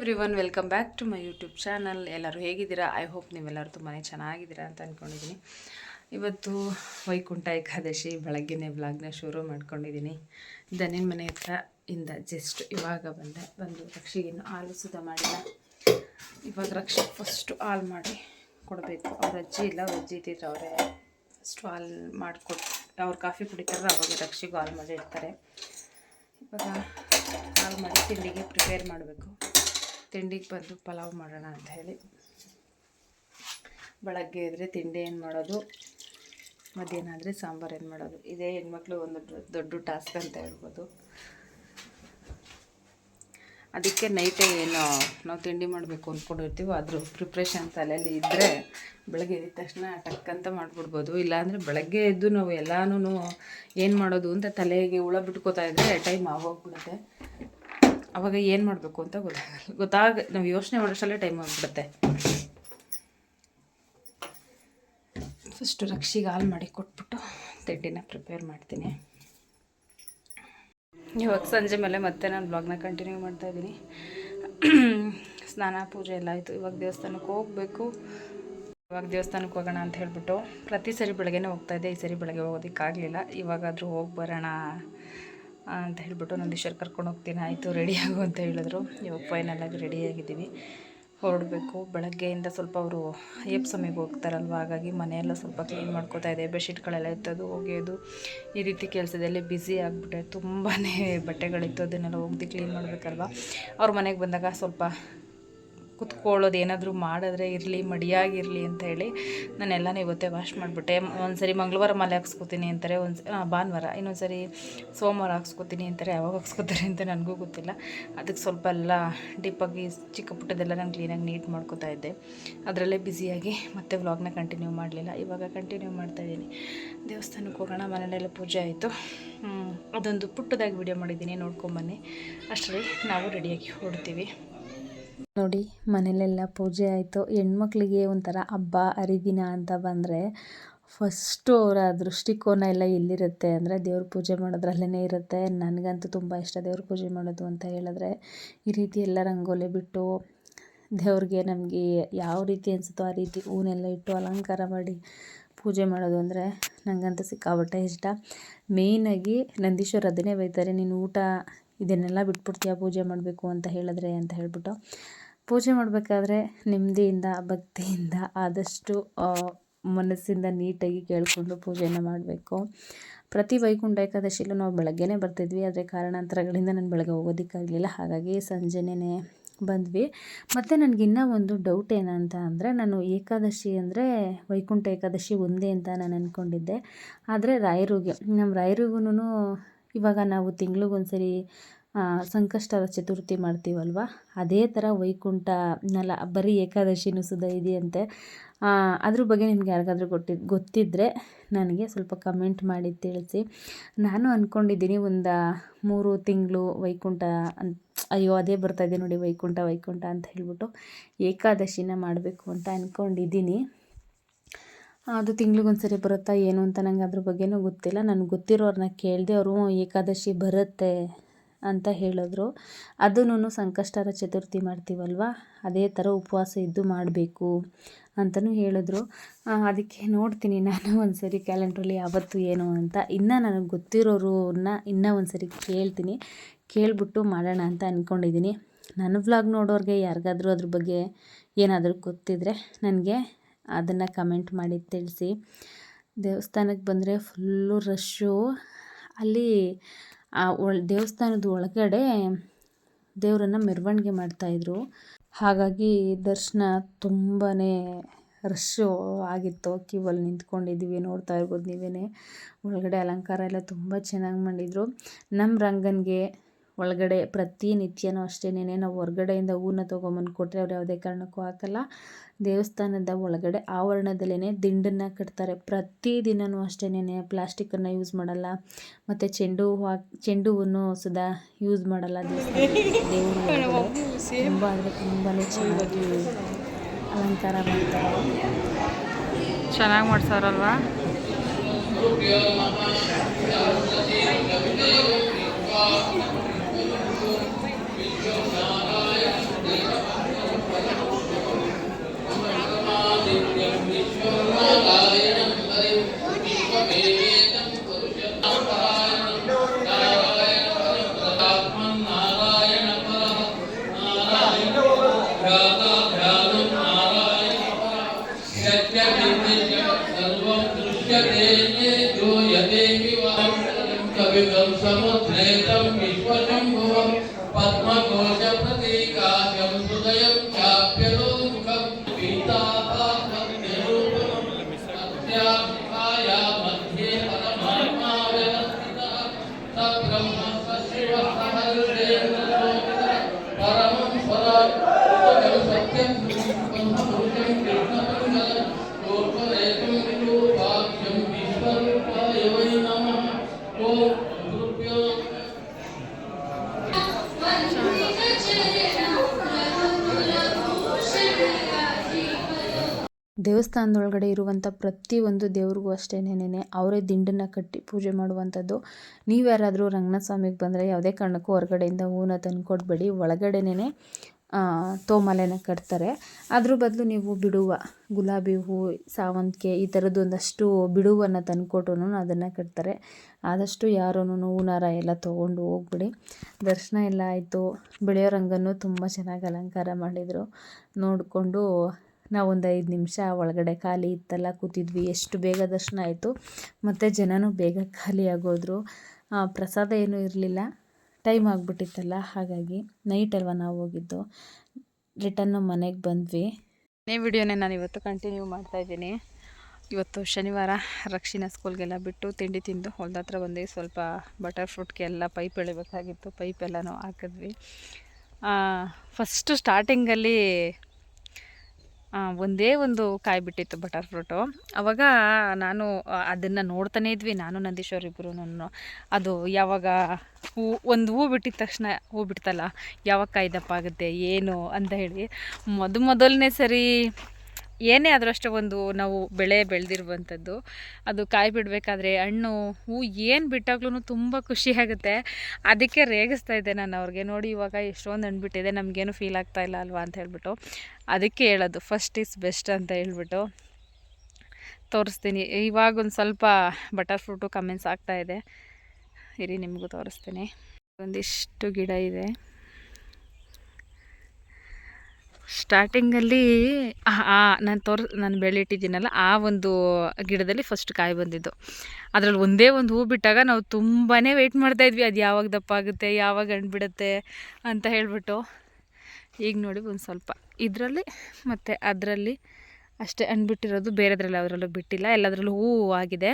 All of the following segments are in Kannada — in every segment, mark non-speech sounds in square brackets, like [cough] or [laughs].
Everyone welcome back to my YouTube channel. ಎಲ್ಲರೂ ಹೇಗಿದ್ದೀರಾ? ಐ ಹೋಪ್ ನೀವೆಲ್ಲರೂ ತುಂಬಾ ಚೆನ್ನಾಗಿದ್ದೀರಾ ಅಂತ ಅಂದ್ಕೊಂಡಿದ್ದೀನಿ ಇವತ್ತು ವೈಕುಂಠ ಏಕಾದಶಿ ಬೆಳಗ್ಗೆನೇ ಬ್ಲಾಗ್ನ ಶುರು ಮಾಡ್ಕೊಂಡಿದ್ದೀನಿ. ದನಿನ ಮನೆ ಹತ್ರ ಇಂದ ಜಸ್ಟ್ ಇವಾಗ ಬಂದೆ. ಬಂದು ರಕ್ಷಿಗಿನ್ನು ಹಾಲು ಸುಧ ಮಾಡಿಲ್ಲ. ಇವಾಗ ರಕ್ಷೆ ಫಸ್ಟು ಹಾಲು ಮಾಡಿ ಕೊಡಬೇಕು. ಅವ್ರ ಅಜ್ಜಿ ಇಲ್ಲ, ಅವ್ರ ಅಜ್ಜಿ ಇದ್ದಿದ್ರೆ ಅವರೇ ಫಸ್ಟು ಹಾಲು ಮಾಡಿಕೊಟ್ಟು ಅವ್ರು ಕಾಫಿ ಕುಡಿತಾರೆ, ಅವಾಗ ರಕ್ಷೆಗೂ ಹಾಲು ಮಾಡಿರ್ತಾರೆ ಇವಾಗ ಹಾಲು ಮಾಡಿ ತಿಂಡಿಗೆ ಪ್ರಿಪೇರ್ ಮಾಡಬೇಕು. ತಿಂಡಿಗೆ ಬಂದು ಪಲಾವ್ ಮಾಡೋಣ ಅಂತ ಹೇಳಿ. ಬೆಳಗ್ಗೆ ಇದ್ದರೆ ತಿಂಡಿ ಏನು ಮಾಡೋದು? ಮಧ್ಯಾಹ್ನ ಆದರೆ ಸಾಂಬಾರು ಏನು ಮಾಡೋದು? ಇದೇ ಹೆಣ್ಮಕ್ಳು ಒಂದು ದೊಡ್ಡ- ಟಾಸ್ಕ್ ಅಂತ ಹೇಳ್ಬೋದು. ಅದಕ್ಕೆ ನೈಟ್ ಏನು ನಾವು ತಿಂಡಿ ಮಾಡಬೇಕು ಅಂದ್ಕೊಂಡಿರ್ತೀವೋ ಅದ್ರ ಪ್ರಿಪ್ರೇಷನ್ ತಲೆಯಲ್ಲಿ ಇದ್ದರೆ ಬೆಳಗ್ಗೆ ಎದ್ದ ತಕ್ಷಣ ಟಕ್ ಅಂತ ಮಾಡಿಬಿಡ್ಬೋದು. ಇಲ್ಲಾಂದರೆ ಬೆಳಗ್ಗೆ ಎದ್ದು ನಾವು ಎಲ್ಲಾನು ಏನು ಮಾಡೋದು ಅಂತ ತಲೆಗೆ ಹುಳ ಬಿಟ್ಕೋತಾ ಇದ್ದರೆ ಟೈಮ್ ಆಗೋಗ್ಬಿಡುತ್ತೆ. ಅವಾಗ ಏನು ಮಾಡಬೇಕು ಅಂತ ಗೊತ್ತಾಗಲ್ಲ. ಗೊತ್ತಾಗ ನಾವು ಯೋಚನೆ ಮಾಡೋಷ್ಟಲ್ಲೇ ಟೈಮ್ ಆಗಿಬಿಡುತ್ತೆ ಫಸ್ಟು ರಕ್ಷಿಗೆ ಹಾಲು ಮಾಡಿ ಕೊಟ್ಬಿಟ್ಟು ತಿಂಡಿನ ಪ್ರಿಪೇರ್ ಮಾಡ್ತೀನಿ. ಇವಾಗ ಸಂಜೆ ಮೇಲೆ ಮತ್ತೆ ನಾನು ಬ್ಲಾಗ್ನ ಕಂಟಿನ್ಯೂ ಮಾಡ್ತಾ ಇದ್ದೀನಿ. ಸ್ನಾನ, ಪೂಜೆ ಎಲ್ಲ ಆಯಿತು. ಇವಾಗ ದೇವಸ್ಥಾನಕ್ಕೆ ಹೋಗಬೇಕು. ಇವಾಗ ದೇವಸ್ಥಾನಕ್ಕೆ ಹೋಗೋಣ ಅಂತ ಹೇಳಿಬಿಟ್ಟು ಪ್ರತಿ ಸರಿ ಬೆಳಗ್ಗೆನೇ ಹೋಗ್ತಾ ಇದ್ದೆ. ಈ ಸರಿ ಬೆಳಗ್ಗೆ ಹೋಗೋದಕ್ಕಾಗಲಿಲ್ಲ. ಇವಾಗಾದರೂ ಹೋಗಿ ಬರೋಣ ಅಂತ ಹೇಳಿಬಿಟ್ಟು ನಂದೀಶ್ವರ್ ಕರ್ಕೊಂಡು ಹೋಗ್ತೀನಿ. ಆಯಿತು ರೆಡಿ ಆಗು ಅಂತ ಹೇಳಿದ್ರು. ಇವಾಗ ಫೈನಲಾಗಿ ರೆಡಿಯಾಗಿದ್ದೀವಿ ಹೊರಡಬೇಕು. ಬೆಳಗ್ಗೆಯಿಂದ ಸ್ವಲ್ಪ ಅವರು ಅಯ್ಯಪ್ಪ ಸ್ವಾಮಿಗೆ ಹೋಗ್ತಾರಲ್ವ? ಹಾಗಾಗಿ ಮನೆಯೆಲ್ಲ ಸ್ವಲ್ಪ ಕ್ಲೀನ್ ಮಾಡ್ಕೋತಾ ಇದೆ ಬೆಡ್ಶೀಟ್ಗಳೆಲ್ಲ ಎತ್ತೋದು, ಒಗೆಯೋದು, ಈ ರೀತಿ ಕೆಲಸದಲ್ಲಿ ಬ್ಯುಸಿ ಆಗಿಬಿಟ್ಟೆ. ತುಂಬಾ ಬಟ್ಟೆಗಳಿತ್ತು, ಅದನ್ನೆಲ್ಲ ಒಗ್ದು ಕ್ಲೀನ್ ಮಾಡಬೇಕಲ್ವ? ಅವ್ರ ಮನೆಗೆ ಬಂದಾಗ ಸ್ವಲ್ಪ ಕುತ್ಕೊಳ್ಳೋದು ಏನಾದರೂ ಮಾಡಿದ್ರೆ ಇರಲಿ, ಮಡಿಯಾಗಿರಲಿ ಅಂತ ಹೇಳಿ ನಾನು ಎಲ್ಲನೂ ಇವತ್ತೇ ವಾಶ್ ಮಾಡಿಬಿಟ್ಟೆ. ಒಂದು ಸರಿ ಮಂಗಳವಾರ ಮಾಲೆ ಹಾಕ್ಸ್ಕೊತೀನಿ ಅಂತಾರೆ ಒಂದು ಭಾನುವಾರ ಇನ್ನೊಂದು ಸರಿ ಸೋಮವಾರ ಹಾಕ್ಸ್ಕೊತೀನಿ ಅಂತಾರೆ, ಯಾವಾಗ ಹಾಕ್ಸ್ಕೊತಾರೆ ಅಂತ ನನಗೂ ಗೊತ್ತಿಲ್ಲ. ಅದಕ್ಕೆ ಸ್ವಲ್ಪ ಎಲ್ಲ ಡೀಪಾಗಿ ಚಿಕ್ಕ ಪುಟ್ಟದೆಲ್ಲ ನಾನು ಕ್ಲೀನಾಗಿ ನೀಟ್ ಮಾಡ್ಕೋತಾ ಇದ್ದೆ. ಅದರಲ್ಲೇ ಬ್ಯುಸಿಯಾಗಿ ಮತ್ತೆ ವ್ಲಾಗ್ನ ಕಂಟಿನ್ಯೂ ಮಾಡಲಿಲ್ಲ. ಇವಾಗ ಕಂಟಿನ್ಯೂ ಮಾಡ್ತಾಯಿದ್ದೀನಿ ದೇವಸ್ಥಾನಕ್ಕೆ ಹೋಗೋಣ, ಮನೆಯಲ್ಲೆಲ್ಲ ಪೂಜೆ ಆಯಿತು. ಅದೊಂದು ಪುಟ್ಟದಾಗಿ ವಿಡಿಯೋ ಮಾಡಿದ್ದೀನಿ ನೋಡ್ಕೊಂಬನ್ನಿ ಅಷ್ಟರಲ್ಲಿ ನಾವು ರೆಡಿಯಾಗಿ ಹೊರಡ್ತೀವಿ. ನೋಡಿ, ಮನೇಲೆಲ್ಲ ಪೂಜೆ ಆಯಿತು. ಹೆಣ್ಮಕ್ಳಿಗೆ ಒಂಥರ ಹಬ್ಬ, ಹರಿದಿನ ಅಂತ ಬಂದರೆ ಫಸ್ಟು ಅವರ ದೃಷ್ಟಿಕೋನ ಎಲ್ಲ ಎಲ್ಲಿರುತ್ತೆ ಅಂದರೆ ದೇವ್ರ ಪೂಜೆ ಮಾಡೋದ್ರಲ್ಲೇ ಇರುತ್ತೆ. ನನಗಂತೂ ತುಂಬ ಇಷ್ಟ ದೇವ್ರ ಪೂಜೆ ಮಾಡೋದು ಅಂತ ಹೇಳಿದ್ರೆ ಈ ರೀತಿ ಎಲ್ಲ ರಂಗೋಲಿ ಬಿಟ್ಟು ದೇವ್ರಿಗೆ ನಮಗೆ ಯಾವ ರೀತಿ ಅನಿಸುತ್ತೋ ಆ ರೀತಿ ಹೂನೆಲ್ಲ ಇಟ್ಟು ಅಲಂಕಾರ ಮಾಡಿ ಪೂಜೆ ಮಾಡೋದು ಅಂದರೆ ನನಗಂತೂ ಸಿಕ್ಕಾಬಟ್ಟೆ ಇಷ್ಟ. ಮೇಯ್ನಾಗಿ ನಂದೀಶ್ವರ ಅದನ್ನೇ ಬೈತಾರೆ, ನೀನು ಊಟ ಇದನ್ನೆಲ್ಲ ಬಿಟ್ಬಿಡ್ತೀಯ ಪೂಜೆ ಮಾಡಬೇಕು ಅಂತ ಹೇಳಿದ್ರೆ ಅಂತ ಹೇಳಿಬಿಟ್ಟು. ಪೂಜೆ ಮಾಡಬೇಕಾದ್ರೆ ನೆಮ್ಮದಿಯಿಂದ, ಭಕ್ತಿಯಿಂದ ಆದಷ್ಟು ಮನಸ್ಸಿಂದ ನೀಟಾಗಿ ಕೇಳಿಕೊಂಡು ಪೂಜೆನ ಮಾಡಬೇಕು. ಪ್ರತಿ ವೈಕುಂಠ ಏಕಾದಶಿಲೂ ನಾವು ಬೆಳಗ್ಗೆನೇ ಬರ್ತಿದ್ವಿ. ಆದರೆ ಕಾರಣಾಂತರಗಳಿಂದ ನಾನು ಬೆಳಗ್ಗೆ ಹೋಗೋದಕ್ಕಾಗಲಿಲ್ಲ ಹಾಗಾಗಿ ಸಂಜೆನೇ ಬಂದ್ವಿ. ಮತ್ತು ನನಗೆ ಇನ್ನೂ ಒಂದು ಡೌಟ್ ಏನಂತ ಅಂದರೆ, ನಾನು ಏಕಾದಶಿ ಅಂದರೆ ವೈಕುಂಠ ಏಕಾದಶಿ ಒಂದೇ ಅಂತ ನಾನು ಅಂದ್ಕೊಂಡಿದ್ದೆ ಆದರೆ ರಾಯರಿಗೆ, ನಮ್ಮ ರಾಯರಿಗೂ ಇವಾಗ ನಾವು ತಿಂಗ್ಳಿಗೊಂದ್ಸರಿ ಸಂಕಷ್ಟದ ಚತುರ್ಥಿ ಮಾಡ್ತೀವಲ್ವ? ಅದೇ ಥರ ವೈಕುಂಠ ನಲ, ಬರೀ ಏಕಾದಶಿನೂ ಸುದ ಇದೆಯಂತೆ. ಅದ್ರ ಬಗ್ಗೆ ನಿಮ್ಗೆ ಯಾರಿಗಾದ್ರೂ ಗೊತ್ತಿ ಗೊತ್ತಿದ್ದರೆ ನನಗೆ ಸ್ವಲ್ಪ ಕಮೆಂಟ್ ಮಾಡಿ ತಿಳಿಸಿ. ನಾನು ಅಂದ್ಕೊಂಡಿದ್ದೀನಿ ಒಂದು ಮೂರು ತಿಂಗಳು ವೈಕುಂಠ ಅಂತ ಅಯ್ಯೋ, ಅದೇ ಬರ್ತಾಯಿದೆ ನೋಡಿ ವೈಕುಂಠ ವೈಕುಂಠ ಅಂತ ಹೇಳ್ಬಿಟ್ಟು ಏಕಾದಶಿನ ಮಾಡಬೇಕು ಅಂತ ಅಂದ್ಕೊಂಡಿದ್ದೀನಿ ಅದು ತಿಂಗ್ಳಿಗೊಂದ್ಸರಿ ಬರುತ್ತಾ ಏನು ಅಂತ ನಂಗೆ ಅದ್ರ ಬಗ್ಗೆನೂ ಗೊತ್ತಿಲ್ಲ. ನನಗೆ ಗೊತ್ತಿರೋರನ್ನ ಕೇಳಿದೆ ಅವರು ಏಕಾದಶಿ ಬರುತ್ತೆ ಅಂತ ಹೇಳಿದ್ರು. ಅದನ್ನು ಸಂಕಷ್ಟರ ಚತುರ್ಥಿ ಮಾಡ್ತೀವಲ್ವ? ಅದೇ ಥರ ಉಪವಾಸ ಇದ್ದು ಮಾಡಬೇಕು ಅಂತಲೂ ಹೇಳಿದ್ರು. ಅದಕ್ಕೆ ನೋಡ್ತೀನಿ ನಾನು ಒಂದು ಸರಿ ಕ್ಯಾಲೆಂಡ್ರಲ್ಲಿ ಯಾವತ್ತು ಏನು ಅಂತ. ಇನ್ನೂ ನನಗೆ ಗೊತ್ತಿರೋರನ್ನ ಇನ್ನೂ ಒಂದು ಸರಿ ಕೇಳ್ತೀನಿ. ಕೇಳಿಬಿಟ್ಟು ಮಾಡೋಣ ಅಂತ ಅಂದ್ಕೊಂಡಿದ್ದೀನಿ ನನ್ನ ವ್ಲಾಗ್ ನೋಡೋರಿಗೆ ಯಾರಿಗಾದರೂ ಅದ್ರ ಬಗ್ಗೆ ಏನಾದರೂ ಗೊತ್ತಿದ್ದರೆ ನನಗೆ ಅದನ್ನು ಕಮೆಂಟ್ ಮಾಡಿ ತಿಳಿಸಿ. ದೇವಸ್ಥಾನಕ್ಕೆ ಬಂದರೆ ಫುಲ್ಲು ರಶ್ಶು ಅಲ್ಲಿ, ಆ ಒಳ, ದೇವಸ್ಥಾನದ ಒಳಗಡೆ ದೇವರನ್ನು ಮೆರವಣಿಗೆ ಮಾಡ್ತಾಯಿದ್ರು ಹಾಗಾಗಿ ದರ್ಶನ ತುಂಬಾ ರಶ್ಶು ಆಗಿತ್ತು. ಕ್ಯೂವಲ್ಲಿ ನಿಂತ್ಕೊಂಡಿದ್ದೀವಿ ನೋಡ್ತಾ ಇರ್ಬೋದು ನೀವೇ ಒಳಗಡೆ ಅಲಂಕಾರ ಎಲ್ಲ ತುಂಬ ಚೆನ್ನಾಗಿ ಮಾಡಿದರು. ನಮ್ಮ ರಂಗನಿಗೆ ಒಳಗಡೆ ಪ್ರತಿನಿತ್ಯನೂ ಅಷ್ಟೇನೆ ನಾವು ಹೊರ್ಗಡೆಯಿಂದ ಹೂವನ್ನ ತೊಗೊಂಬಂದು ಕೊಟ್ಟರೆ ಅವ್ರು ಯಾವುದೇ ಕಾರಣಕ್ಕೂ ಹಾಕಲ್ಲ. ದೇವಸ್ಥಾನದ ಒಳಗಡೆ ಆವರಣದಲ್ಲೇ ದಿಂಡನ್ನು ಕಟ್ತಾರೆ. ಪ್ರತಿದಿನವೂ ಅಷ್ಟೇನೆ ಪ್ಲಾಸ್ಟಿಕನ್ನು ಯೂಸ್ ಮಾಡಲ್ಲ. ಮತ್ತು ಚೆಂಡು ಹೂವು ಹಾಕಿ ಚೆಂಡು ಹೂವನ್ನು ಸುದಾ ಯೂಸ್ ಮಾಡಲ್ಲ ದೇವರು ತುಂಬ ಅಂದರೆ ತುಂಬಾ ಚೆನ್ನಾಗಿ ಅಲಂಕಾರ ಮಾಡ್ತಾರೆ. ಚೆನ್ನಾಗಿ ಮಾಡ್ಸೋರಲ್ವಾ? ದೇವಸ್ಥಾನದೊಳಗಡೆ ಇರುವಂಥ ಪ್ರತಿಯೊಂದು ದೇವ್ರಿಗೂ ಅಷ್ಟೇನೇನೆ ಅವರೇ ದಿಂಡನ್ನು ಕಟ್ಟಿ ಪೂಜೆ ಮಾಡುವಂಥದ್ದು. ನೀವು ಯಾರಾದರೂ ರಂಗನಾಥ ಸ್ವಾಮಿಗೆ ಬಂದರೆ ಯಾವುದೇ ಕಾರಣಕ್ಕೂ ಹೊರಗಡೆಯಿಂದ ಹೂವನ್ನ ತಂದು ಕೊಡಬೇಡಿ. ಒಳಗಡೆನೇ ತೋಮಾಲೆನ ಕಟ್ತಾರೆ. ಅದ್ರ ಬದಲು ನೀವು ಬಿಡುವ ಗುಲಾಬಿ ಹೂವು ಸಾವಂತಿಗೆ ಈ ಥರದ್ದು ಒಂದಷ್ಟು ಬಿಡುವನ್ನು ತಂದುಕೊಟ್ಟು ಅದನ್ನು ಕಟ್ತಾರೆ. ಆದಷ್ಟು ಯಾರೂ ಹೂನಾರ ಎಲ್ಲ ತೊಗೊಂಡು ಹೋಗ್ಬಿಡಿ. ದರ್ಶನ ಎಲ್ಲ ಆಯಿತು. ಬೆಳೆಯೋ ರಂಗನ್ನು ತುಂಬ ಚೆನ್ನಾಗಿ ಅಲಂಕಾರ ಮಾಡಿದರು. ನೋಡಿಕೊಂಡು ನಾವೊಂದು ಐದು ನಿಮಿಷ ಒಳಗಡೆ ಖಾಲಿ ಇತ್ತಲ್ಲ ಕೂತಿದ್ವಿ. ಎಷ್ಟು ಬೇಗ ದರ್ಶನ ಆಯಿತು. ಮತ್ತು ಜನನೂ ಬೇಗ ಖಾಲಿ ಆಗೋದ್ರು. ಪ್ರಸಾದ ಏನೂ ಇರಲಿಲ್ಲ. ಟೈಮ್ ಆಗಿಬಿಟ್ಟಿತ್ತಲ್ಲ, ಹಾಗಾಗಿ ನೈಟ್ ಅಲ್ವಾ ನಾವು ಹೋಗಿದ್ದು. ರಿಟರ್ನ್ ಮನೆಗೆ ಬಂದ್ವಿ. ಈ ವಿಡಿಯೋನೇ ನಾನು ಇವತ್ತು ಕಂಟಿನ್ಯೂ ಮಾಡ್ತಾ ಇದ್ದೀನಿ. ಇವತ್ತು ಶನಿವಾರ ರಕ್ಷಿಣಾ ಸ್ಕೂಲ್ಗೆಲ್ಲ ಬಿಟ್ಟು ತಿಂಡಿ ತಿಂದು ಹೊಲ್ದ ಹತ್ರ ಬಂದು ಸ್ವಲ್ಪ ಬಟರ್ ಫ್ರೂಟ್ಗೆ ಎಲ್ಲ ಪೈಪ್ ಎಳಿಬೇಕಾಗಿತ್ತು. ಪೈಪ್ ಎಲ್ಲನೂ ಹಾಕಿದ್ವಿ. ಫಸ್ಟು ಸ್ಟಾರ್ಟಿಂಗಲ್ಲಿ ಒಂದೇ ಒಂದು ಕಾಯಿ ಬಿಟ್ಟಿತ್ತು ಬಟರ್ ಫ್ರೂಟು. ಅವಾಗ ನಾನು ಅದನ್ನು ನೋಡ್ತಾನೇ ಇದ್ವಿ, ನಾನು ನಂದೀಶ್ವರ್ ಇಬ್ಬರು ಅದು ಯಾವಾಗ ಹೂ, ಒಂದು ಹೂ ಬಿಟ್ಟಿದ ತಕ್ಷಣ, ಹೂ ಬಿಡ್ತಲ್ಲ, ಯಾವಾಗ ಕಾಯಿ ದಪ್ಪ ಆಗುತ್ತೆ, ಏನು ಅಂತ ಹೇಳಿ. ಮೊದ ಮೊದಲನೇ ಸರಿ ಏನೇ ಆದರೂ ಅಷ್ಟೇ ಒಂದು ನಾವು ಬೆಳೆ ಬೆಳೆದಿರುವಂಥದ್ದು, ಅದು ಕಾಯಿ ಬಿಡಬೇಕಾದ್ರೆ ಹಣ್ಣು, ಹೂ ಏನು ಬಿಟ್ಟಾಗ್ಲೂ ತುಂಬ ಖುಷಿ ಆಗುತ್ತೆ. ಅದಕ್ಕೆ ರೇಗಿಸ್ತಾ ಇದ್ದೆ ನಾನು ಅವ್ರಿಗೆ, ನೋಡಿ ಇವಾಗ ಎಷ್ಟೊಂದು ಹಣ್ಣು ಬಿಟ್ಟಿದೆ, ನಮಗೇನು ಫೀಲ್ ಆಗ್ತಾ ಇಲ್ಲ ಅಲ್ವಾ? ಅಂತ ಹೇಳ್ಬಿಟ್ಟು, ಅದಕ್ಕೆ ಹೇಳೋದು ಫಸ್ಟ್ ಈಸ್ ಬೆಸ್ಟ್ ಅಂತ ಹೇಳ್ಬಿಟ್ಟು ತೋರಿಸ್ತೀನಿ. ಇವಾಗ ಒಂದು ಸ್ವಲ್ಪ ಬಟರ್ ಫ್ರೂಟು ಕಮೆಂಟ್ಸ್ ಆಗ್ತಾ ಇದೆ. ಇರಿ, ನಿಮಗೂ ತೋರಿಸ್ತೀನಿ. ಒಂದಿಷ್ಟು ಗಿಡ ಇದೆ. ಸ್ಟಾರ್ಟಿಂಗಲ್ಲಿ ನಾನು ತೋರ್, ನಾನು ಬೆಳೆಯಿಟ್ಟಿದ್ದೀನಲ್ಲ ಆ ಒಂದು ಗಿಡದಲ್ಲಿ ಫಸ್ಟ್ ಕಾಯಿ ಬಂದಿದ್ದು. ಅದರಲ್ಲಿ ಒಂದೇ ಒಂದು ಹೂ ಬಿಟ್ಟಾಗ ನಾವು ತುಂಬಾ ವೆಯ್ಟ್ ಮಾಡ್ತಾಯಿದ್ವಿ ಅದು ಯಾವಾಗ ದಪ್ಪ ಆಗುತ್ತೆ, ಯಾವಾಗ ಹಣ್ಣು ಬಿಡುತ್ತೆ ಅಂತ ಹೇಳಿಬಿಟ್ಟು. ಈಗ ನೋಡಿ ಒಂದು ಸ್ವಲ್ಪ. ಇದರಲ್ಲಿ ಮತ್ತು ಅದರಲ್ಲಿ ಅಷ್ಟೇ ಹಣ್ಣು ಬಿಟ್ಟಿರೋದು, ಬೇರೆದ್ರಲ್ಲಿ ಅದರಲ್ಲೂ ಬಿಟ್ಟಿಲ್ಲ, ಎಲ್ಲದರಲ್ಲೂ ಹೂ ಆಗಿದೆ.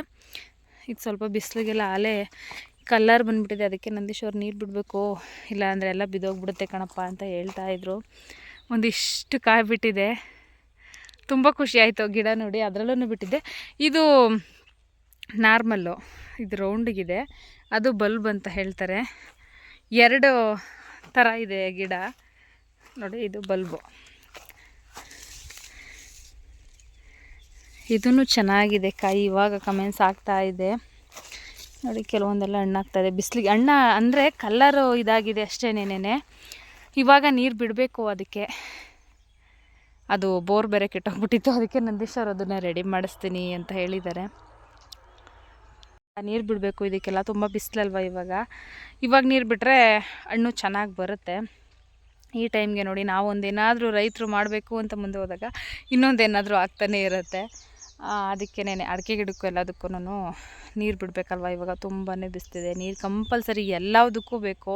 ಇದು ಸ್ವಲ್ಪ ಬಿಸಿಲಿಗೆಲ್ಲ ಆಲೆ ಕಲ್ಲರ್ ಬಂದುಬಿಟ್ಟಿದೆ, ಅದಕ್ಕೆ ನಂದೀಶ್ವರ್ ನೀರು ಬಿಡಬೇಕು ಇಲ್ಲ ಅಂದರೆ ಎಲ್ಲ ಬಿದ್ದೋಗ್ಬಿಡುತ್ತೆ ಕಣಪ್ಪ ಅಂತ ಹೇಳ್ತಾ ಇದ್ರು. ಒಂದಿಷ್ಟು ಕಾಯಿ ಬಿಟ್ಟಿದೆ. ತುಂಬ ಖುಷಿ ಆಯಿತು ಗಿಡ ನೋಡಿ ಅದರಲ್ಲೂ ಬಿಟ್ಟಿದ್ದೆ. ಇದು ನಾರ್ಮಲ್ಲು, ಇದು ರೌಂಡಿಗಿದೆ ಅದು ಬಲ್ಬ್ ಅಂತ ಹೇಳ್ತಾರೆ. ಎರಡು ಥರ ಇದೆ ಗಿಡ. ನೋಡಿ, ಇದು ಬಲ್ಬು. ಇದೂ ಚೆನ್ನಾಗಿದೆ ಕಾಯಿ, ಇವಾಗ ಕಮೆಂಟ್ಸ್ ಆಗ್ತಾ ಇದೆ. ನೋಡಿ, ಕೆಲವೊಂದೆಲ್ಲ ಹಣ್ಣಾಗ್ತಾ ಇದೆ. ಬಿಸಿಲಿಗೆ ಹಣ್ಣ ಅಂದರೆ ಕಲ್ಲರು ಇದಾಗಿದೆ ಅಷ್ಟೇನೇನೆ ಇವಾಗ ನೀರು ಬಿಡಬೇಕು ಅದಕ್ಕೆ. ಅದು ಬೋರ್ ಬೇರೆ ಕೆಟ್ಟೋಗ್ಬಿಟ್ಟಿತ್ತು. ಅದಕ್ಕೆ ನಂದೀಶ್ವರ್ ಅದನ್ನು ರೆಡಿ ಮಾಡಿಸ್ತೀನಿ ಅಂತ ಹೇಳಿದ್ದಾರೆ. ನೀರು ಬಿಡಬೇಕು, ಇದಕ್ಕೆಲ್ಲ ತುಂಬ ಬಿಸಿಲಲ್ವ ಇವಾಗ. ಇವಾಗ ನೀರು ಬಿಟ್ಟರೆ ಹಣ್ಣು ಚೆನ್ನಾಗಿ ಬರುತ್ತೆ. ಈ ಟೈಮ್ಗೆ ನೋಡಿ ನಾವು ಒಂದೇನಾದರೂ ರೈತರು ಮಾಡಬೇಕು ಅಂತ ಮುಂದೆ ಹೋದಾಗ ಇನ್ನೊಂದೇನಾದರೂ ಆಗ್ತಾನೇ ಇರುತ್ತೆ. ಅದಕ್ಕೇನೆ ಅಡಿಕೆ ಗಿಡಕ್ಕೂ ಎಲ್ಲದಕ್ಕೂ ನೀರು ಬಿಡಬೇಕಲ್ವ? ಇವಾಗ ತುಂಬಾ ಬಿಸ್ತಿದೆ. ನೀರು ಕಂಪಲ್ಸರಿ ಎಲ್ಲದಕ್ಕೂ ಬೇಕು.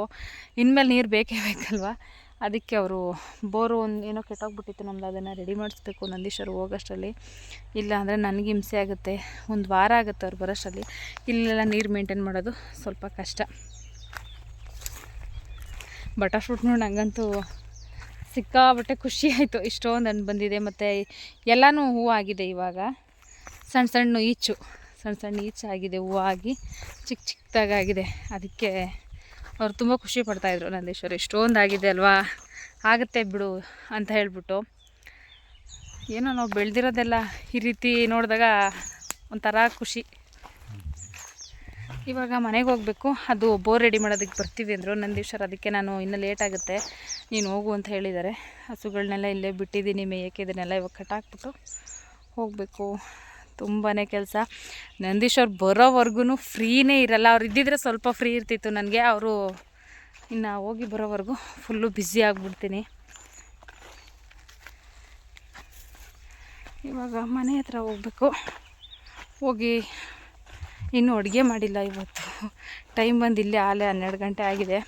ಇನ್ಮೇಲೆ ನೀರು ಬೇಕೇ ಬೇಕಲ್ವ? ಅದಕ್ಕೆ ಅವರು ಬೋರು ಒಂದು ಏನೋ ಕೆಟ್ಟೋಗ್ಬಿಟ್ಟಿತ್ತು ನಮ್ದು, ಅದನ್ನು ರೆಡಿ ಮಾಡಿಸ್ಬೇಕು ನಂದೀಶ್ವರು ಹೋಗೋಷ್ಟರಲ್ಲಿ ಇಲ್ಲ ಅಂದರೆ ನನಗೆ ಹಿಂಸೆ ಆಗುತ್ತೆ. ಒಂದು ವಾರ ಆಗುತ್ತೆ ಅವ್ರು ಬರೋಷ್ಟರಲ್ಲಿ ಇಲ್ಲೆಲ್ಲ ನೀರು ಮೇಂಟೈನ್ ಮಾಡೋದು ಸ್ವಲ್ಪ ಕಷ್ಟ. ಬಟರ್ ಫ್ರೂಟ್ ನೋಡಿ ನನಗಂತೂ ಸಿಕ್ಕಾಬಟ್ಟೆ ಖುಷಿ ಆಯಿತು. ಇಷ್ಟೊಂದು ಹಣ್ಣು ಬಂದಿದೆ. ಮತ್ತು ಎಲ್ಲನೂ ಹೂವು ಆಗಿದೆ ಇವಾಗ. ಸಣ್ಣ ಸಣ್ಣ ಈಚು, ಸಣ್ಣ ಸಣ್ಣ ಈಚಾಗಿದೆ ಆಗಿದೆ ಹೂವು ಆಗಿ ಚಿಕ್ಕ ಚಿಕ್ಕದಾಗಿದೆ ಅದಕ್ಕೆ ಅವ್ರು ತುಂಬ ಖುಷಿ ಪಡ್ತಾಯಿದ್ರು ನಂದೀಶ್ವರ. ಇಷ್ಟೊಂದು ಆಗಿದೆ ಅಲ್ವಾ? ಆಗುತ್ತೆ ಬಿಡು ಅಂತ ಹೇಳ್ಬಿಟ್ಟು. ಏನೋ ನಾವು ಬೆಳೆದಿರೋದೆಲ್ಲ ಈ ರೀತಿ ನೋಡಿದಾಗ ಒಂಥರ ಖುಷಿ. ಇವಾಗ ಮನೆಗೆ ಹೋಗಬೇಕು, ಅದು ಬೋರ್ ರೆಡಿ ಮಾಡೋದಕ್ಕೆ ಬರ್ತೀವಿ ಅಂದರು. ನಂದೀಶ್ವರ, ಅದಕ್ಕೆ ನಾನು ಇನ್ನೂ ಲೇಟ್ ಆಗುತ್ತೆ. ನೀನು ಹೋಗು ಅಂತ ಹೇಳಿದ್ದಾರೆ. ಹಸುಗಳನ್ನೆಲ್ಲ ಇಲ್ಲೇ ಬಿಟ್ಟಿದ್ದೀನಿ ಮೇಯಕ್ಕೆ, ಇದನ್ನೆಲ್ಲ ಇವಾಗ ಕಟ್ಟಾಕ್ಬಿಟ್ಟು ಹೋಗಬೇಕು. ತುಂಬಾ ಕೆಲಸ. ನಂದೀಶ್ ಅವ್ರು ಬರೋವರೆಗೂ ಫ್ರೀನೇ ಇರಲ್ಲ. ಅವ್ರು ಇದ್ದಿದ್ರೆ ಸ್ವಲ್ಪ ಫ್ರೀ ಇರ್ತಿತ್ತು ನನಗೆ. ಅವರು ಇನ್ನು ಹೋಗಿ ಬರೋವರೆಗೂ ಫುಲ್ಲು ಬ್ಯುಸಿ ಆಗಿಬಿಡ್ತೀನಿ. ಇವಾಗ ಮನೆ ಹತ್ರ ಹೋಗ್ಬೇಕು. ಹೋಗಿ ಇನ್ನೂ ಅಡುಗೆ ಮಾಡಿಲ್ಲ ಇವತ್ತು. ಟೈಮ್ ಬಂದು ಇಲ್ಲೇ ಆಲೆ ಹನ್ನೆರಡು ಗಂಟೆ ಆಗಿದೆ.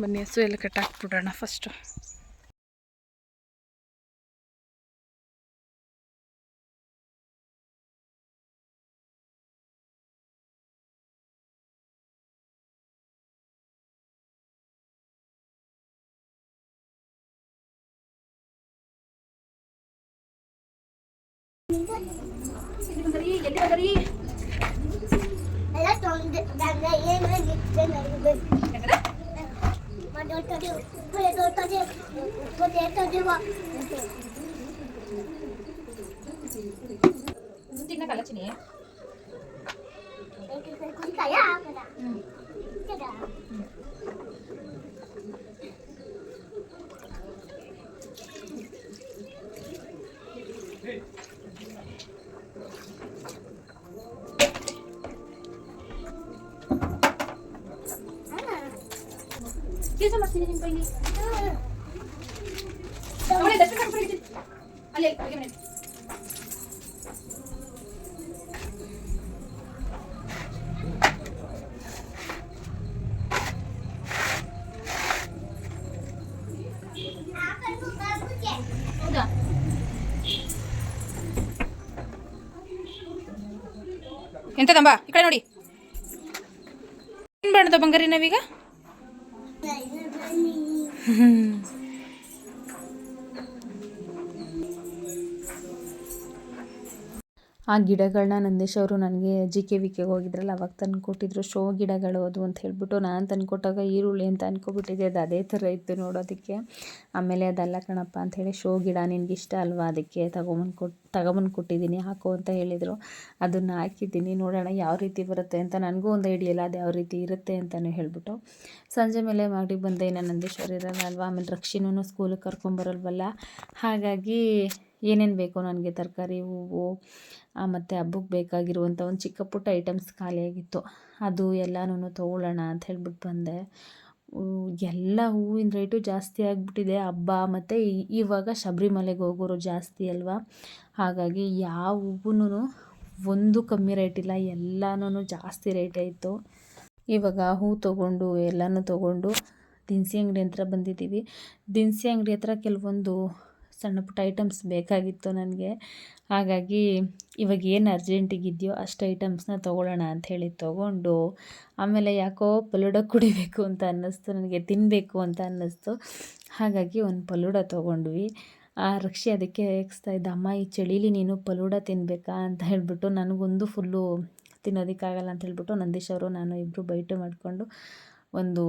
ಬನ್ನಿ ಹಸು ಎಲ್ಲ ಕಟ್ಟಾಕ್ಬಿಡೋಣ ಫಸ್ಟು ఎందుకు తిన్న కలచినే కొంత యాక్కడ చెడా ಅಡುಗೆ ಮನೆ ಹೌದಾ ಎಂತದಮ್ಮ ಈ ಕಡೆ ನೋಡಿ ಏನು ಮಾಡೋದು ಬಂಗಾರಿ [laughs] ನಾವೀಗ ಆ ಗಿಡಗಳನ್ನ ನಂದೇಶ್ ಅವರು ನನಗೆ ಜಿ ಕೆ ವಿ ಕೆಗೆ ಹೋಗಿದ್ರಲ್ಲ, ಅವಾಗ ತಂದುಕೊಟ್ಟಿದ್ರು ಶೋ ಗಿಡಗಳು ಅದು ಅಂತ ಹೇಳ್ಬಿಟ್ಟು ನಾನು ತಂದುಕೊಟ್ಟಾಗ ಈರುಳ್ಳಿ ಅಂತ ಅಂದ್ಕೊಬಿಟ್ಟಿದ್ದೆ ಅದು ಅದೇ ಥರ ಇತ್ತು ನೋಡೋದಕ್ಕೆ. ಆಮೇಲೆ ಅದಲ್ಲ ಕಣಪ್ಪ ಅಂಥೇಳಿ ಶೋ ಗಿಡ ನಿನಗೆ ಇಷ್ಟ ಅಲ್ವಾ ಅದಕ್ಕೆ ತಗೊಂಬಂದು ಕೊಟ್ಟು ತಗೊಂಬಂದು ಕೊಟ್ಟಿದ್ದೀನಿ, ಹಾಕು ಅಂತ ಹೇಳಿದರು. ಅದನ್ನು ಹಾಕಿದ್ದೀನಿ, ನೋಡೋಣ ಯಾವ ರೀತಿ ಬರುತ್ತೆ ಅಂತ ನನಗೂ ಒಂದು ಐಡಿಯಲ್ಲ ಅದು ಯಾವ ರೀತಿ ಇರುತ್ತೆ ಅಂತಲೂ ಹೇಳ್ಬಿಟ್ಟು. ಸಂಜೆ ಮೇಲೆ ಮಾಡಿ ಬಂದೆ, ಇನ್ನು ನಂದೇಶ್ವರ ಇರಲ್ಲ ಅಲ್ವಾ, ಆಮೇಲೆ ರಕ್ಷಿನೂ ಸ್ಕೂಲಿಗೆ ಕರ್ಕೊಂಬರಲ್ವಲ್ಲ ಹಾಗಾಗಿ ಏನೇನು ಬೇಕೋ ನನಗೆ ತರಕಾರಿ, ಹೂವು ಮತ್ತು ಹಬ್ಬಕ್ಕೆ ಬೇಕಾಗಿರುವಂಥ ಒಂದು ಚಿಕ್ಕ ಪುಟ್ಟ ಐಟಮ್ಸ್ ಖಾಲಿಯಾಗಿತ್ತು. ಅದು ಎಲ್ಲನೂ ತೊಗೊಳ್ಳೋಣ ಅಂತ ಹೇಳ್ಬಿಟ್ಟು ಬಂದೆ. ಎಲ್ಲ ಹೂವಿನ ರೇಟು ಜಾಸ್ತಿ ಆಗಿಬಿಟ್ಟಿದೆ. ಹಬ್ಬ ಮತ್ತು ಇವಾಗ ಶಬರಿಮಲೆಗೆ ಹೋಗೋರು ಜಾಸ್ತಿ ಅಲ್ವಾ? ಹಾಗಾಗಿ ಯಾವ ಹೂವು ಒಂದು ಕಮ್ಮಿ ರೇಟ್ ಇಲ್ಲ. ಎಲ್ಲನೂ ಜಾಸ್ತಿ ರೇಟ್ ಆಯಿತು. ಇವಾಗ ಹೂ ತೊಗೊಂಡು, ಎಲ್ಲನೂ ತೊಗೊಂಡು ದಿನಸಿ ಅಂಗಡಿ ಹತ್ರ ಬಂದಿದ್ದೀವಿ. ದಿನಸಿ ಅಂಗಡಿ ಹತ್ರ ಕೆಲವೊಂದು ಸಣ್ಣ ಪುಟ್ಟ ಐಟಮ್ಸ್ ಬೇಕಾಗಿತ್ತು ನನಗೆ. ಹಾಗಾಗಿ ಇವಾಗ ಏನು ಅರ್ಜೆಂಟಿಗಿದೆಯೋ ಅಷ್ಟು ಐಟಮ್ಸ್ನ ತೊಗೊಳ್ಳೋಣ ಹೇಳಿ ತೊಗೊಂಡು, ಆಮೇಲೆ ಯಾಕೋ ಪಲೂಡ ಕುಡಿಬೇಕು ಅಂತ ಅನ್ನಿಸ್ತು, ನನಗೆ ತಿನ್ನಬೇಕು ಅಂತ ಅನ್ನಿಸ್ತು. ಹಾಗಾಗಿ ಒಂದು ಪಲೂಡ ತೊಗೊಂಡ್ವಿ. ಆ ರಕ್ಷಿ ಅದಕ್ಕೆ ರೇಗಿಸ್ತಾ ಇದ್ದ, ಅಮ್ಮ, ಈ ಚಳೀಲಿ ನೀನು ಪಲೂಡ ತಿನ್ನಬೇಕಾ ಅಂತ ಹೇಳ್ಬಿಟ್ಟು ನನಗೊಂದು ಫುಲ್ಲು ತಿನ್ನೋದಕ್ಕಾಗಲ್ಲ ಅಂತ ಹೇಳ್ಬಿಟ್ಟು ನಂದೀಶ್ ಅವರು, ನಾನು ಇಬ್ಬರು ಬೈಟು ಮಾಡಿಕೊಂಡು ಒಂದು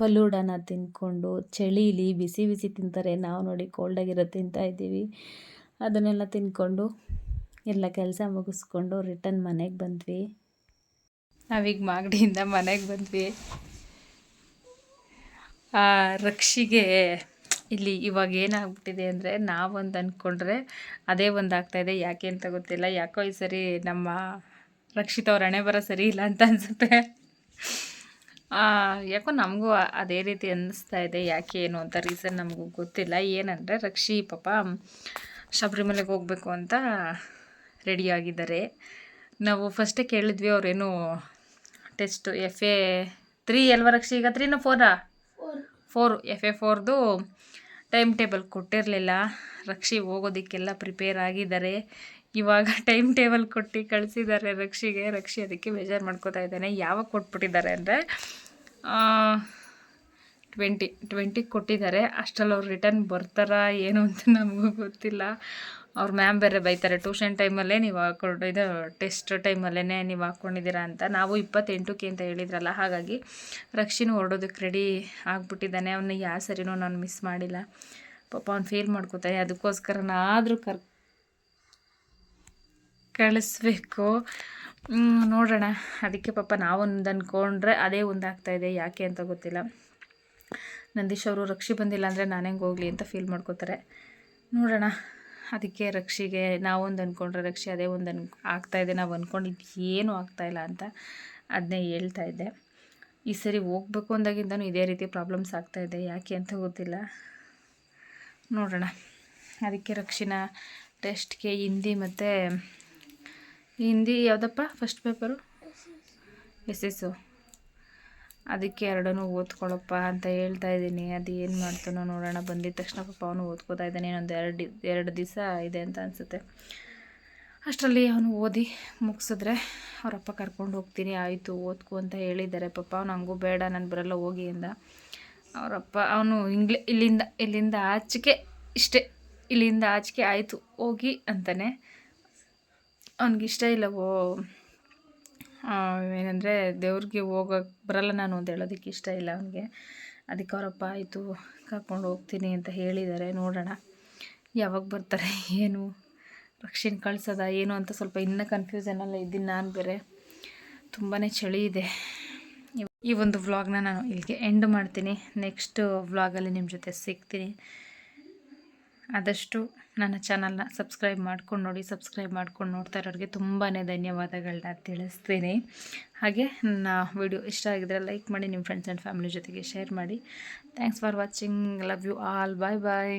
ಫಲೂಡನ ತಿಂದ್ಕೊಂಡು ಚಳಿಲಿ ಬಿಸಿ ಬಿಸಿ ತಿಂತಾರೆ. ನಾವು ನೋಡಿ ಕೋಲ್ಡಾಗಿರೋ ತಿಂತಾ ಇದ್ದೀವಿ. ಅದನ್ನೆಲ್ಲ ತಿಂದ್ಕೊಂಡು ಎಲ್ಲ ಕೆಲಸ ಮುಗಿಸ್ಕೊಂಡು ರಿಟರ್ನ್ ಮನೆಗೆ ಬಂದ್ವಿ. ನಾವೀಗ ಮಾಗಡಿಯಿಂದ ಮನೆಗೆ ಬಂದ್ವಿ. ಆ ರಕ್ಷಿಗೆ ಇಲ್ಲಿ ಇವಾಗ ಏನಾಗ್ಬಿಟ್ಟಿದೆ ಅಂದರೆ ನಾವೊಂದು ಅಂದ್ಕೊಂಡ್ರೆ ಅದೇ ಒಂದು ಆಗ್ತಾಯಿದೆ ಯಾಕೆ ಅಂತ ಗೊತ್ತಿಲ್ಲ. ಯಾಕೋ ಈ ಸರಿ ನಮ್ಮ ರಕ್ಷಿತ ಅವ್ರ ಹಣೆ ಬರೋ ಸರಿ ಇಲ್ಲ ಅಂತ ಅನಿಸುತ್ತೆ. ಯಾಕೋ ನಮಗೂ ಅದೇ ರೀತಿ ಅನ್ನಿಸ್ತಾ ಇದೆ. ಯಾಕೆ ಏನು ಅಂತ ರೀಸನ್ ನಮಗೂ ಗೊತ್ತಿಲ್ಲ. ಏನಂದರೆ ರಕ್ಷಿ ಪಾಪ ಶಬರಿಮಲೆಗೆ ಹೋಗಬೇಕು ಅಂತ ರೆಡಿಯಾಗಿದ್ದಾರೆ ನಾವು ಫಸ್ಟೇ ಕೇಳಿದ್ವಿ ಅವರೇನು ಟೆಸ್ಟು ಎಫ್ ಎ ತ್ರೀ ಎಲ್ವ ರಕ್ಷಿ? ಈಗ ತ್ರೀನ ಫೋರಾ ಫೋರ್ ಎಫ್ ಎ ಫೋರ್ದು ಟೈಮ್ ಟೇಬಲ್ ಕೊಟ್ಟಿರಲಿಲ್ಲ. ರಕ್ಷಿ ಹೋಗೋದಕ್ಕೆಲ್ಲ ಪ್ರಿಪೇರ್ ಆಗಿದ್ದಾರೆ. ಇವಾಗ ಟೈಮ್ ಟೇಬಲ್ ಕೊಟ್ಟು ಕಳಿಸಿದ್ದಾರೆ ರಕ್ಷಿಗೆ. ರಕ್ಷಿ ಅದಕ್ಕೆ ಬೇಜಾರು ಮಾಡ್ಕೋತಾ ಇದ್ದಾನೆ. ಯಾವಾಗ ಕೊಟ್ಬಿಟ್ಟಿದ್ದಾರೆ ಅಂದರೆ ಟ್ವೆಂಟಿ ಟ್ವೆಂಟಿಗೆ ಕೊಟ್ಟಿದ್ದಾರೆ. ಅಷ್ಟರಲ್ಲಿ ಅವ್ರು ರಿಟರ್ನ್ ಬರ್ತಾರಾ ಏನು ಅಂತ ನಮಗೂ ಗೊತ್ತಿಲ್ಲ. ಅವ್ರ ಮ್ಯಾಮ್ ಬೇರೆ ಬೈತಾರೆ ಟ್ಯೂಷನ್ ಟೈಮಲ್ಲೇ ನೀವು ಹಾಕೊಂಡು ಇದು ಟೆಸ್ಟ್ ಟೈಮಲ್ಲೇ ನೀವು ಹಾಕ್ಕೊಂಡಿದ್ದೀರಾ ಅಂತ. ನಾವು ಇಪ್ಪತ್ತೆಂಟಕ್ಕೆ ಅಂತ ಹೇಳಿದ್ರಲ್ಲ, ಹಾಗಾಗಿ ರಕ್ಷಿನೂ ಹೊರಡೋದಕ್ಕೆ ರೆಡಿ ಆಗಿಬಿಟ್ಟಿದ್ದಾನೆ. ಅವನ್ನ ಯಾವ ಸರಿನೂ ನಾನು ಮಿಸ್ ಮಾಡಿಲ್ಲ. ಪಾಪ ಅವ್ನು ಫೀಲ್ ಮಾಡ್ಕೋತಾನೆ. ಅದಕ್ಕೋಸ್ಕರನಾದರೂ ಕರ್ ಕಳಿಸ್ಬೇಕು. ನೋಡೋಣ. ಅದಕ್ಕೆ ಪಾಪ ನಾವೊಂದು ಅಂದ್ಕೊಂಡ್ರೆ ಅದೇ ಒಂದಾಗ್ತಾ ಇದೆ. ಯಾಕೆ ಅಂತ ಗೊತ್ತಿಲ್ಲ. ನಂದೀಶ್ ಅವರು, ರಕ್ಷಿ ಬಂದಿಲ್ಲ ಅಂದರೆ ನಾನು ಹೆಂಗೆ ಹೋಗಲಿ ಅಂತ ಫೀಲ್ ಮಾಡ್ಕೋತಾರೆ. ನೋಡೋಣ. ಅದಕ್ಕೆ ರಕ್ಷಿಗೆ ನಾವೊಂದು ಅಂದ್ಕೊಂಡ್ರೆ ರಕ್ಷಿ ಅದೇ ಒಂದು ಅನ್ ಆಗ್ತಾಯಿದೆ ನಾವು ಅಂದ್ಕೊಂಡಿದ್ದು ಏನೂ ಆಗ್ತಾಯಿಲ್ಲ ಅಂತ ಅದನ್ನೇ ಹೇಳ್ತಾ ಇದ್ದೆ. ಈ ಸರಿ ಹೋಗ್ಬೇಕು ಅಂದಾಗಿಂದನೂ ಇದೇ ರೀತಿ ಪ್ರಾಬ್ಲಮ್ಸ್ ಆಗ್ತಾಯಿದೆ ಯಾಕೆ ಅಂತ ಗೊತ್ತಿಲ್ಲ. ನೋಡೋಣ. ಅದಕ್ಕೆ ರಕ್ಷಿನ ಟೆಸ್ಟ್ಗೆ ಹಿಂದಿ ಮತ್ತು ಹಿಂದಿ ಯಾವುದಪ್ಪ? ಫಸ್ಟ್ ಪೇಪರು ಎಸ್ ಎಸ್ಸು ಅದಕ್ಕೆ ಎರಡನ್ನೂ ಓದ್ಕೊಳಪ್ಪ ಅಂತ ಹೇಳ್ತಾ ಇದ್ದೀನಿ. ಅದು ಏನು ಮಾಡ್ತಾನೋ ನೋಡೋಣ. ಬಂದಿದ್ದ ತಕ್ಷಣ ಪಾಪ ಅವನು ಓದ್ಕೋತಾ ಇದ್ದಾನೆ. ಇನ್ನೊಂದು ಎರಡು ಎರಡು ದಿವಸ ಇದೆ ಅಂತ ಅನಿಸುತ್ತೆ. ಅಷ್ಟರಲ್ಲಿ ಅವನು ಓದಿ ಮುಗಿಸಿದ್ರೆ ಅವರಪ್ಪ ಕರ್ಕೊಂಡು ಹೋಗ್ತೀನಿ. ಆಯಿತು, ಓದ್ಕು ಅಂತ ಹೇಳಿದ್ದಾರೆ. ಪಾಪ ಅವ್ನು ಹಂಗೂ ಬೇಡ, ನಾನು ಬರಲ್ಲ, ಹೋಗಿ ಅಂದ. ಅವರಪ್ಪ ಅವನು ಇಂಗ್ಲಿ, ಇಲ್ಲಿಂದ ಇಲ್ಲಿಂದ ಆಚೆಗೆ, ಇಷ್ಟೇ, ಇಲ್ಲಿಂದ ಆಚೆಗೆ ಆಯಿತು, ಹೋಗಿ ಅಂತಾನೆ. ಅವ್ನಿಗಿಷ್ಟ ಇಲ್ಲ, ಓ ಏನಂದರೆ ದೇವ್ರಿಗೆ ಹೋಗೋಕ್ಕೆ ಬರಲ್ಲ ನಾನು ಅಂತ ಹೇಳೋದಕ್ಕೆ ಇಷ್ಟ ಇಲ್ಲ ಅವನಿಗೆ. ಅದಕ್ಕೆ ಅವರಪ್ಪ, ಆಯಿತು, ಕರ್ಕೊಂಡು ಹೋಗ್ತೀನಿ ಅಂತ ಹೇಳಿದ್ದಾರೆ, ನೋಡೋಣ. ಯಾವಾಗ ಬರ್ತಾರೆ, ಏನು ರಕ್ಷಣೆ ಕಳ್ಸೋದ, ಏನು ಅಂತ ಸ್ವಲ್ಪ ಇನ್ನೂ ಕನ್ಫ್ಯೂಸನಲ್ಲ ಇದ್ದೀನಿ ನಾನು ಬೇರೆ. ತುಂಬಾ ಚಳಿ ಇದೆ. ಈ ಒಂದು ವ್ಲಾಗ್ನ ನಾನು ಇಲ್ಲಿಗೆ ಎಂಡ್ ಮಾಡ್ತೀನಿ. ನೆಕ್ಸ್ಟ್ ವ್ಲಾಗಲ್ಲಿ ನಿಮ್ಮ ಜೊತೆ ಸಿಗ್ತೀನಿ. ಆದಷ್ಟು ನನ್ನ ಚಾನಲ್ನ ಸಬ್ಸ್ಕ್ರೈಬ್ ಮಾಡ್ಕೊಂಡು ನೋಡಿ, ಸಬ್ಸ್ಕ್ರೈಬ್ ಮಾಡ್ಕೊಂಡು ನೋಡ್ತಾ ಇರೋರಿಗೆ ತುಂಬಾ ಧನ್ಯವಾದಗಳನ್ನ ತಿಳಿಸ್ತೀನಿ. ಹಾಗೆ ನನ್ನ ವಿಡಿಯೋ ಇಷ್ಟ ಆಗಿದ್ರೆ ಲೈಕ್ ಮಾಡಿ, ನಿಮ್ಮ ಫ್ರೆಂಡ್ಸ್ ಆ್ಯಂಡ್ ಫ್ಯಾಮಿಲಿ ಜೊತೆಗೆ ಶೇರ್ ಮಾಡಿ. Thanks for watching love you all bye bye